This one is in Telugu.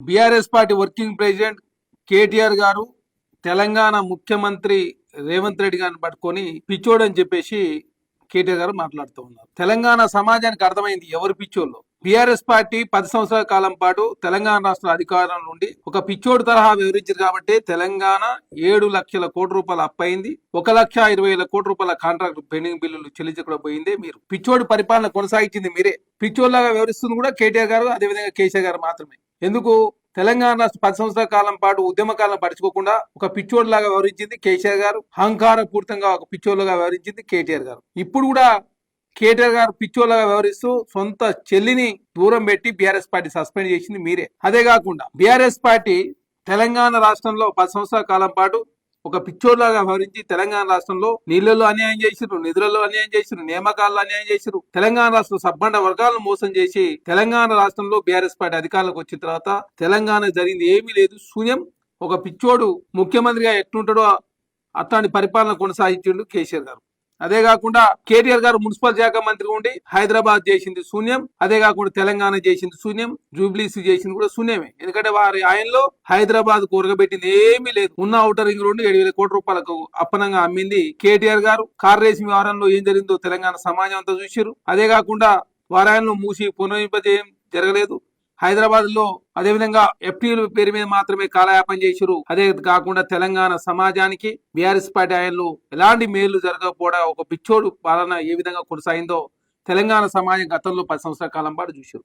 BRS party working president KTR గారు తెలంగాణ ముఖ్యమంత్రి రేవంత్ రెడ్డి గారిని పట్టుకొని పిచ్చోడు అని చెప్పేసి కేటీఆర్ గారు మాట్లాడుతూ ఉన్నారు. తెలంగాణ సమాజానికి అర్థమైంది ఎవరు పిచ్చోళ్ళు? బీఆర్ఎస్ పార్టీ పది సంవత్సరాల కాలం పాటు తెలంగాణ రాష్ట్ర అధికారం నుండి ఒక పిచ్చోడు తరహా వివరించారు కాబట్టి తెలంగాణ ఏడు లక్షల కోటి రూపాయలు అప్పయింది ఒక లక్ష ఇరవై వేల కోటి రూపాయల కాంట్రాక్ట్ పెండింగ్ బిల్లులు చెల్లించకుండా పోయిందే. మీరు పిచ్చోడు పరిపాలన కొనసాగించింది మీరే. పిచ్చోడ్లాగా వివరిస్తుంది కూడా కేటీఆర్ గారు అదేవిధంగా కేసీఆర్ గారు మాత్రమే. ఎందుకు? తెలంగాణ రాష్ట్ర పది సంవత్సరాల కాలం పాటు ఉద్యమ కాలం పడుచుకోకుండా ఒక పిచ్చోడ్ లాగా వ్యవహరించింది కేసీఆర్ గారు అహంకార పూర్తంగా ఒక పిచ్చోడ్లాగా వ్యవహరించింది కేటీఆర్ గారు. ఇప్పుడు కూడా కేటీఆర్ గారు పిచ్చోళ్ళగా వ్యవహరిస్తూ సొంత చెల్లిని దూరం పెట్టి బీఆర్ఎస్ పార్టీ సస్పెండ్ చేసింది మీరే. అదే కాకుండా బీఆర్ఎస్ పార్టీ తెలంగాణ రాష్ట్రంలో పది సంవత్సరాల కాలం పాటు ఒక పిచ్చోడ్లాగా వ్యవహరించి తెలంగాణ రాష్ట్రంలో నీళ్ళలో అన్యాయం చేసిరు నిధులలో అన్యాయం చేసిరు నియామకాల్లో అన్యాయం చేసిరు తెలంగాణ రాష్ట్ర సబ్బండ వర్గాలను మోసం చేసి తెలంగాణ రాష్ట్రంలో బీఆర్ఎస్ పార్టీ అధికారంలోకి వచ్చిన తర్వాత తెలంగాణ జరిగింది ఏమీ లేదు. శూన్యం ఒక పిచ్చోడు ముఖ్యమంత్రిగా ఎట్లుంటాడో అట్లాంటి పరిపాలన కొనసాగించిండు కేసీఆర్ గారు. అదే కాకుండా కేటీఆర్ గారు మున్సిపల్ శాఖ మంత్రి ఉండి హైదరాబాద్ చేసింది శూన్యం. అదే కాకుండా తెలంగాణ చేసింది శూన్యం. జూబ్లీస్ చేసింది కూడా శూన్యమే. ఎందుకంటే వారి ఆయనలో హైదరాబాద్ కూరగబెట్టింది ఏమీ లేదు. ఉన్న ఔటర్ రింగ్ రోడ్డు ఏడు వేల కోట్ల రూపాయలకు అప్పనంగా అమ్మింది కేటీఆర్ గారు. కార్ రేసింగ్ వ్యవహారంలో ఏం జరిగిందో తెలంగాణ సమాజం అంతా చూసారు అదే కాకుండా వారాయణలో మూసి పునరింపజేయం జరగలేదు. హైదరాబాద్లో అదేవిధంగా ఎఫ్టీల పేరు మీద మాత్రమే కాలయాపన చేసిరు. అదే కాకుండా తెలంగాణ సమాజానికి బీఆర్ఎస్ పార్టీ ఆయనలో ఎలాంటి మేలు జరగకపోవడం ఒక పిచ్చోడు పాలన ఏ విధంగా కొనసాగిందో తెలంగాణ సమాజం గతంలో పది సంవత్సరాల కాలం పాటు చూసారు.